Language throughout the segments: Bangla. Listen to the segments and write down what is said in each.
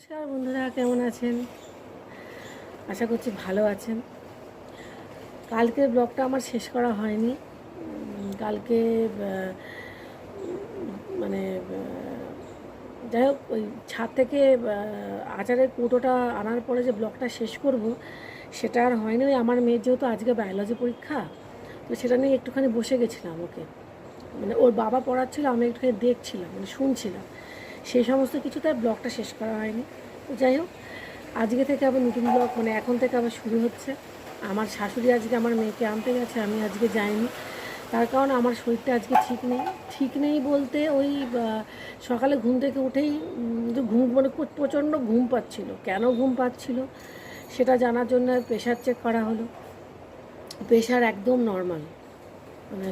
নমস্কার বন্ধুরা, কেমন আছেন? আশা করছি ভালো আছেন। কালকের ব্লগটা আমার শেষ করা হয়নি। কালকে মানে যাই হোক, ওই ছাদ থেকে আচারের কুটোটা আনার পরে যে ব্লগটা শেষ করব, সেটা আর হয়নি। ওই আমার মেয়ের যেহেতু আজকে বায়োলজি পরীক্ষা, তো সেটা নিয়ে একটুখানি বসে গেছিলাম ওকে। মানে ওর বাবা পড়াচ্ছিল, আমি একটুখানি দেখছিলাম মানে শুনছিলাম। সেই সমস্ত কিছুতে আর ব্লগটা শেষ করা হয়নি। তো যাই হোক, আজকে থেকে আবার নতুন ব্লগ মানে এখন থেকে আবার শুরু হচ্ছে। আমার শাশুড়ি আজকে আমার মেয়েকে আনতে গেছে, আমি আজকে যাইনি। তার কারণ আমার শরীরটা আজকে ঠিক নেই। ঠিক নেই বলতে ওই সকালে ঘুম থেকে উঠেই ঘুম মানে প্রচণ্ড ঘুম পাচ্ছিল। কেন ঘুম পাচ্ছিল সেটা জানার জন্য প্রেশার চেক করা হলো। প্রেশার একদম নর্মাল মানে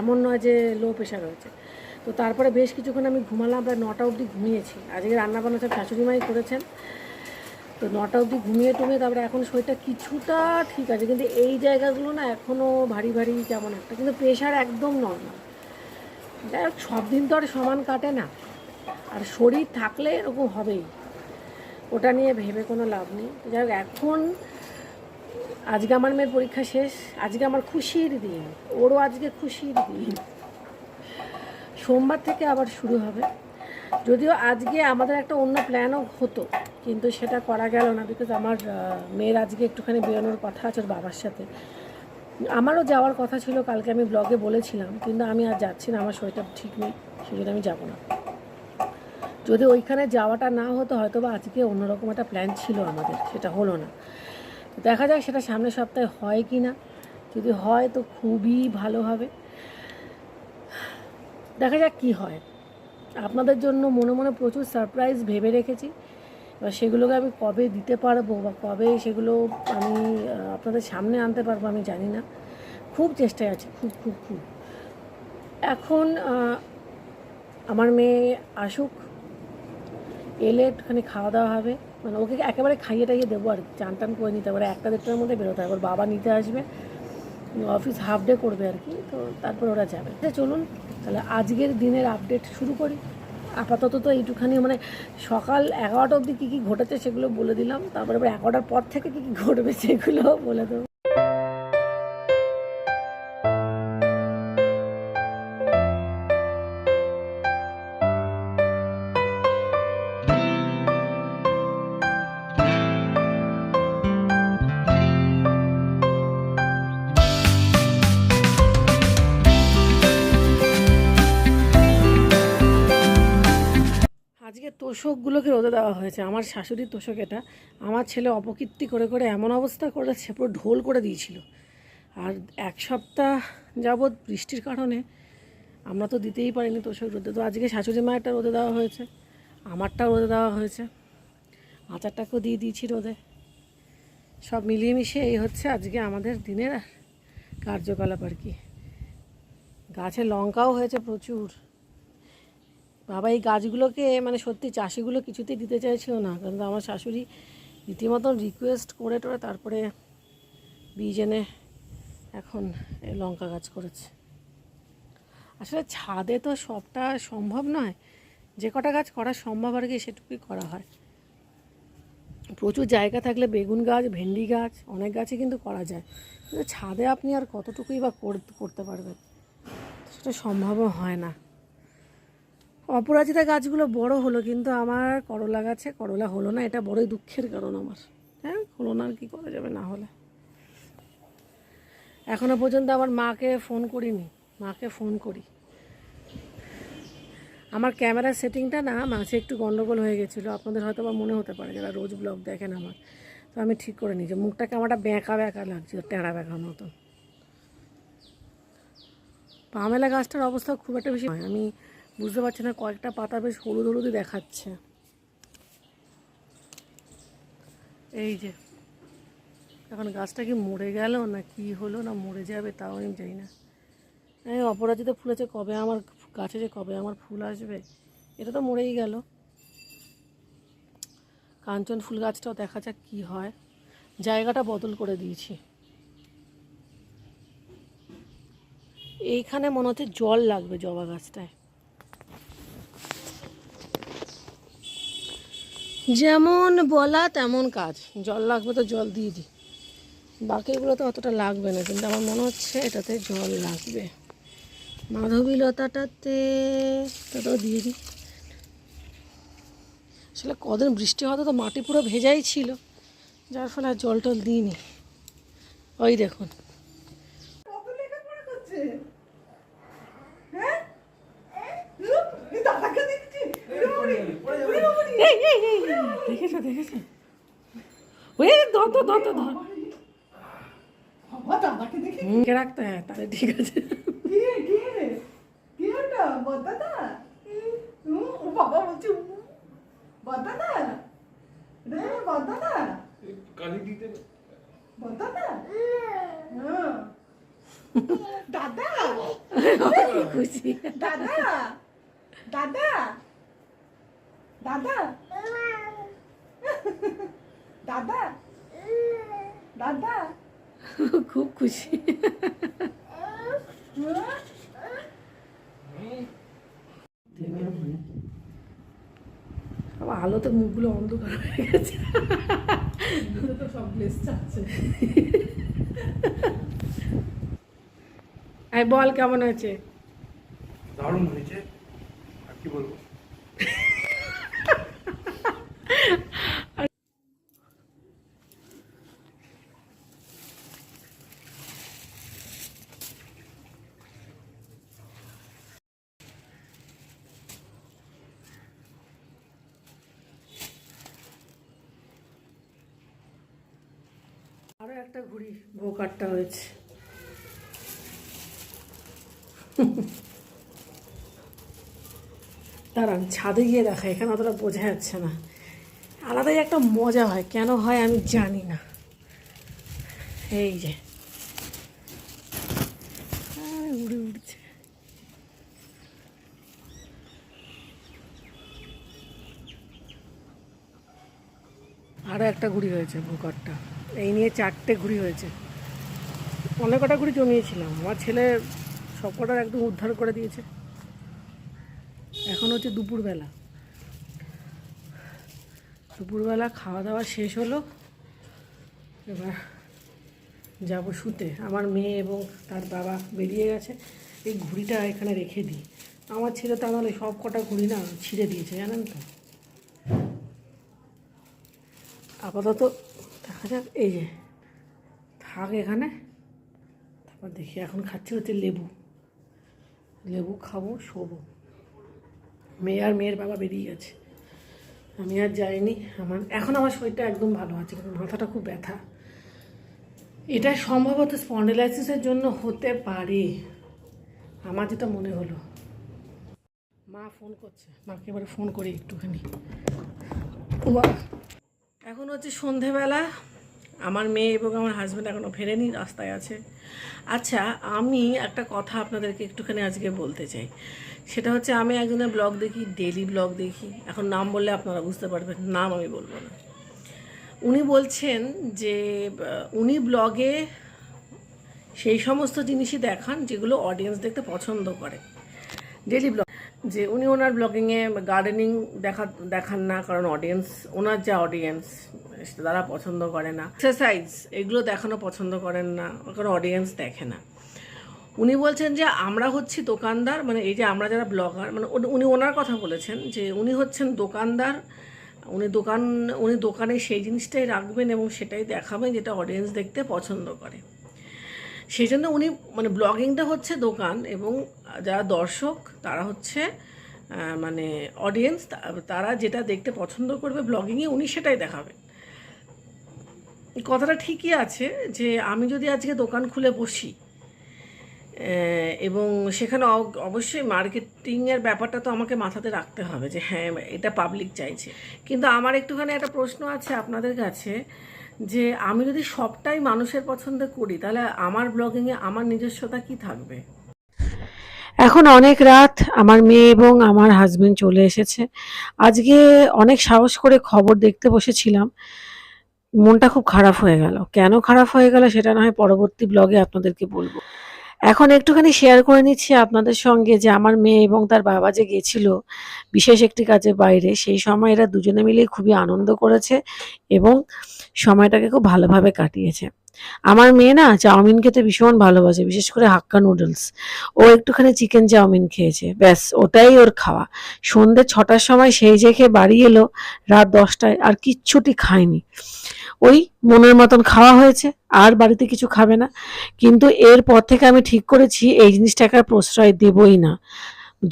এমন নয় যে লো প্রেশার হয়েছে তো তারপরে বেশ কিছুক্ষণ আমি ঘুমালাম, প্রায় নটা অবধি ঘুমিয়েছি। আজকে রান্নাবান্না সব শাশুড়ি মাই করেছেন। তো নটা অবধি ঘুমিয়ে টুমিয়ে তারপরে এখন শরীরটা কিছুটা ঠিক আছে, কিন্তু এই জায়গাগুলো না এখনও ভারী ভারী কেমন একটা, কিন্তু প্রেশার একদম নর্মাল যাই হোক, সব দিন তো আর সমান কাটে না। আর শরীর থাকলে এরকম হবেই। ওটা নিয়ে ভেবে কোনো লাভ নেই। যাই হোক, এখন আজকে আমার মেয়ের পরীক্ষা শেষ। আজকে আমার খুশির দিন। ওরও আজকে খুশির দিন। সোমবার থেকে আবার শুরু হবে। যদিও আজকে আমাদের একটা অন্য প্ল্যানও হতো, কিন্তু সেটা করা গেল না বিকজ আমার মেয়ের আজকে একটুখানি বেরোনোর কথা আছে ওর বাবার সাথে। আমারও যাওয়ার কথা ছিল, কালকে আমি ব্লগে বলেছিলাম, কিন্তু আমি আর যাচ্ছি না, আমার শরীরটা ঠিক নেই সেই জন্য আমি যাব না। যদি ওইখানে যাওয়াটা না হতো হয়তো বা আজকে অন্যরকম একটা প্ল্যান ছিল আমাদের, সেটা হলো না। দেখা যাক সেটা সামনের সপ্তাহে হয় কি না যদি হয়, তো খুবই ভালো হবে। দেখা যাক কি হয়। আপনাদের জন্য মনে মনে প্রচুর সারপ্রাইজ ভেবে রেখেছি। এবার সেগুলোকে আমি কবে দিতে পারব বা কবে সেগুলো আমি আপনাদের সামনে আনতে পারব আমি জানি না। খুব চেষ্টায় আছি, খুব খুব খুব। এখন আমার মেয়ে আসুক, এলে একটুখানি খাওয়া দাওয়া হবে। মানে ওকে একেবারে খাইয়ে টাইয়ে দেবো আর চান টান করে নিতে পারে একটা দেড়টার মধ্যে বেরোতে হবে বাবা নিতে আসবে। অফিস হাফ ডে করবে আর কি, তো তারপর ওরা যাবে। চলুন। তাহলে আজকের দিনের আপডেট শুরু করি। আপাতত তো এইটুখানি মানে সকাল এগারোটা অবধি কী কী ঘটেছে সেগুলো বলে দিলাম। তারপরে এগারোটার পর থেকে কী কী ঘটবে সেগুলো বলে দেবো। তোষকগুলোকে রোদে দেওয়া হয়েছে। আমার শাশুড়ির তোষক এটা। আমার ছেলে অপকীর্তি করে করে এমন অবস্থা করেছে, পুরো ঢোল করে দিয়েছিল। আর এক সপ্তাহ যাবৎ বৃষ্টির কারণে আমরা তো দিতেই পারিনি তোষক রোদে। তো আজকে শাশুড়ি মায়েরটা রোদে দেওয়া হয়েছে। আমারটাও রোদে দেওয়া হয়েছে। আচারটাকেও দিয়ে দিয়েছি রোদে। সব মিলিয়ে মিশিয়ে এই হচ্ছে আজকে আমাদের দিনের কার্যকলাপ আর কি। গাছে লঙ্কাও হয়েছে প্রচুর। বাবা, এই গাছগুলোকে মানে সত্যি চাষিগুলো কিছুতেই দিতে চাইছিল না। কিন্তু আমার শাশুড়ি রীতিমতন রিকোয়েস্ট করে টোরে, তারপরে বীজ এনে এখন লঙ্কা গাছ করেছে। আসলে ছাদে তো সবটা সম্ভব নয়। যে কটা গাছ করা সম্ভব আর কি, সেটুকুই করা হয়। প্রচুর জায়গা থাকলে বেগুন গাছ, ভেন্ডি গাছ, অনেক গাছই কিন্তু করা যায়। কিন্তু ছাদে আপনি আর কতটুকুই বা কর- করতে পারবেন? সেটা সম্ভবও হয় না। অপরাজিতা গাছগুলো বড় হলো, কিন্তু আমার করলা গাছে করলা হলো না, এটা বড়ই দুঃখের কারণ আমার। হ্যাঁ হলো না আর কি করা যাবে না হলে। এখনও পর্যন্ত আমার মাকে ফোন করিনি, মাকে ফোন করি। আমার ক্যামেরার সেটিংটা না মাঝে একটু গন্ডগোল হয়ে গেছিল, আপনাদের হয়তো বা মনে হতে পারে যারা রোজ ব্লগ দেখেন আমার। তো আমি ঠিক করে নিই যে মুখটাকে আমারটা ব্যাঁকা ব্যাঁকা লাগছিল টেঁড়া ব্যাঁকার মতন। পামেলা গাছটার অবস্থা খুব একটা বেশি নয় আমি বুঝতে পারছি না, কয়েকটা পাতা বেশ হলুদ হলুদই দেখাচ্ছে। এই যে, এখন গাছটা কি মরে গেল না কি হলো না মরে যাবে তাও আমি জানি না। এই অপরাজিতা ফুলেছে কবে আমার গাছে যে কবে আমার ফুল আসবে, এটা তো মরেই গেল। কাঞ্চন ফুল গাছটাও দেখা যাক কী হয়। জায়গাটা বদল করে দিয়েছি। এইখানে মনে হচ্ছে জল লাগবে জবা গাছটায়। যেমন বলা তেমন কাজ। জল লাগবে তো জল দিয়ে দিই। বাকিগুলো তো অতটা লাগবে না, কিন্তু আমার মনে হচ্ছে এটাতে জল লাগবে। মাধবী লতাটাতে তো দিয়ে দিই। আসলে কদিন বৃষ্টি হতো তো মাটি পুরো ভেজাই ছিল, যার ফলে আর জল টল দিইনি। ওই দেখুন। হ্যাঁ? দেখছি দেখেছ? ওই ধর ধর ধর ধর, ধর। রাখতে? হ্যাঁ তাহলে ঠিক আছে। হ্যাঁ। দাদা? খুশি। দাদা? দাদা? দাদা? দাদা? দাদা? খুব খুশি। আবার আলোতে মুখগুলো অন্ধকার হয়ে গেছে। তো সব ব্লেস চাচ্ছে আই বল কেমন আছে দারুণ হয়েছে। আর কি বলব? আরও একটা ঘুড়ি ভোকারটা হয়েছে। দাঁড়ান, ছাদে গিয়ে দেখা, এখানে অতটা বোঝা যাচ্ছে না। আলাদাই একটা মজা হয়, কেন হয় আমি জানি না। এই যে। আরে, উড়ে উঠছে আরও একটা ঘুড়ি হয়েছে ভোকারটা এই নিয়ে চারটে ঘুড়ি হয়েছে। অনেক কটা ঘুড়ি জমিয়েছিলাম। আমার ছেলে সব কটার একদম উদ্ধার করে দিয়েছে। এখন হচ্ছে দুপুরবেলা। দুপুরবেলা খাওয়া দাওয়া শেষ হলো। এবার যাব শুতে। আমার মেয়ে এবং তার বাবা বেরিয়ে গেছে। এই ঘুড়িটা এখানে রেখে দিই। আমার ছেলে তা নাহলে সব কটা ঘুড়ি না ছিঁড়ে দিয়েছে, জানেন তো? আপাতত দেখা যাক, এই যে, থাক এখানে। তারপর দেখি, এখন খাচ্ছি হচ্ছে লেবু। লেবু খাব, শোবো। মেয়ে আর মেয়ের বাবা বেরিয়ে গেছে। আমি আর যাইনি, আমার, এখন আমার শরীরটা একদম ভালো আছে কিন্তু মাথাটা খুব ব্যথা। এটা সম্ভবত স্পন্ডিলাইসিসের জন্য হতে পারে, আমার যেটা মনে হলো। মা ফোন করছে, মাকে এবারে ফোন করি একটুখানি। এখন হচ্ছে সন্ধেবেলা। আমার মেয়ে এবং আমার হাজব্যান্ড এখনও ফেরেনি, রাস্তায় আছে। আচ্ছা আমি একটা কথা আপনাদেরকে একটুখানি আজকে বলতে চাই। সেটা হচ্ছে, আমি একজনের ব্লগ দেখি ডেলি ব্লগ দেখি। এখন নাম বললে আপনারা বুঝতে পারবেন, নাম আমি বলব না। উনি বলছেন যে উনি ব্লগে সেই সমস্ত জিনিসই দেখান যেগুলো অডিয়েন্স দেখতে পছন্দ করে। ডেলি ব্লগ যে উনি ওনার ব্লগিংয়ে গার্ডেনিং দেখা, দেখান না, কারণ অডিয়েন্স ওনার যা অডিয়েন্স তারা পছন্দ করে না। এক্সারসাইজ এগুলো দেখানো পছন্দ করেন না, কারণ অডিয়েন্স দেখে না। উনি বলছেন যে, আমরা হচ্ছি দোকানদার মানে এই যে আমরা যারা ব্লগার মানে উনি- উনি ওনার কথা বলেছেন যে, উনি হচ্ছেন দোকানদার, উনি দোকান, উনি দোকানে সেই জিনিসটাই রাখবেন এবং সেটাই দেখাবেন যেটা অডিয়েন্স দেখতে পছন্দ করে। সেই জন্য উনি মানে ব্লগিংটা হচ্ছে দোকান এবং যারা দর্শক, তারা হচ্ছে মানে অডিয়েন্স তারা যেটা দেখতে পছন্দ করবে ব্লগিংয়ে উনি সেটাই দেখাবেন। কথাটা ঠিকই আছে যে আমি যদি আজকে দোকান খুলে বসি এবং সেখানে অবশ্যই মার্কেটিংয়ের ব্যাপারটা তো আমাকে মাথাতে রাখতে হবে যে হ্যাঁ এটা পাবলিক চাইছে। কিন্তু আমার একটুখানি একটা প্রশ্ন আছে আপনাদের কাছে যে আমি যদি সবটাই মানুষের পছন্দ করি, তাহলে আমার ব্লগিংয়ে আমার নিজস্বতা কি থাকবে? এখন অনেক রাত, আমার মেয়ে এবং আমার হাজবেন্ড চলে এসেছে। আজকে অনেক সাহস করে খবর দেখতে বসেছিলাম। মনটা খুব খারাপ হয়ে গেল। কেন খারাপ হয়ে গেল সেটা না হয় পরবর্তী ব্লগে আপনাদেরকে বলব। এখন একটুখানি শেয়ার করে নিচ্ছি আপনাদের সঙ্গে যে আমার মেয়ে এবং তার বাবা যে গেছিল বিশেষ একটি কাজে বাইরে, সেই সময় এরা দুজনে মিলে খুবই আনন্দ করেছে এবং সময়টাকে খুব ভালোভাবে কাটিয়েছে। আমার মেয়ে না চাউমিন খেতে ভীষণ ভালোবাসে, বিশেষ করে হাক্কা নুডলস। ও একটুখানি চিকেন চাউমিন খেয়েছে, ব্যাস, ওটাই ওর খাওয়া। সন্ধ্যে ছটার সময় সেই যে খেয়ে বাড়ি এলো, রাত দশটায় আর কিচ্ছুটি খায়নি। ওই মনের মতন খাওয়া হয়েছে, আর বাড়িতে কিছু খাবে না। কিন্তু এরপর থেকে আমি ঠিক করেছি, এই জিনিসটাকে আর প্রশ্রয় দেবই না।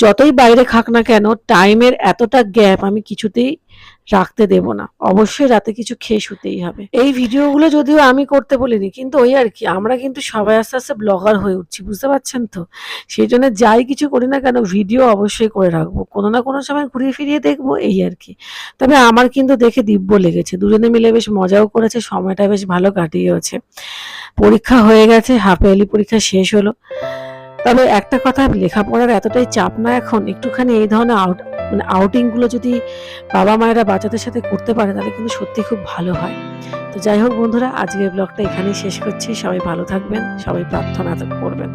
যতই বাইরে খাক না কেন, টাইমের এতটা গ্যাপ আমি কিছুতেই রাখতে দেব না। অবশ্যই রাতে কিছু খেয়ে শুতেই হবে। এই ভিডিওগুলো যদিও আমি করতে বলিনি, কিন্তু ওই আর কি, আমরা কিন্তু সবাই আস্তে আস্তে ব্লগার হয়ে উঠছি, বুঝতে পারছেন তো? সেই জন্য যাই কিছু করি না কেন ভিডিও অবশ্যই করে রাখব। কোনো না কোনো সময় ঘুরিয়ে ফিরিয়ে দেখব, এই আর কি। তবে আমার কিন্তু দেখে দিব্য লেগেছে। দুজনে মিলে বেশ মজাও করেছে, সময়টা বেশ ভালো কাটিয়েছে পরীক্ষা হয়ে গেছে, হাফ ইয়ারলি পরীক্ষা শেষ হলো। তবে একটা কথা, লেখাপড়ার এতটাই চাপ না এখন, একটুখানি এই ধরনের আউট মানে আউটিংগুলো যদি বাবা মায়েরা বাচ্চাদের সাথে করতে পারে, তাহলে কিন্তু সত্যি খুব ভালো হয়। তো যাই হোক বন্ধুরা, আজকের ব্লগটা এখানেই শেষ করছি। সবাই ভালো থাকবেন, সবাই প্রার্থনা করবেন।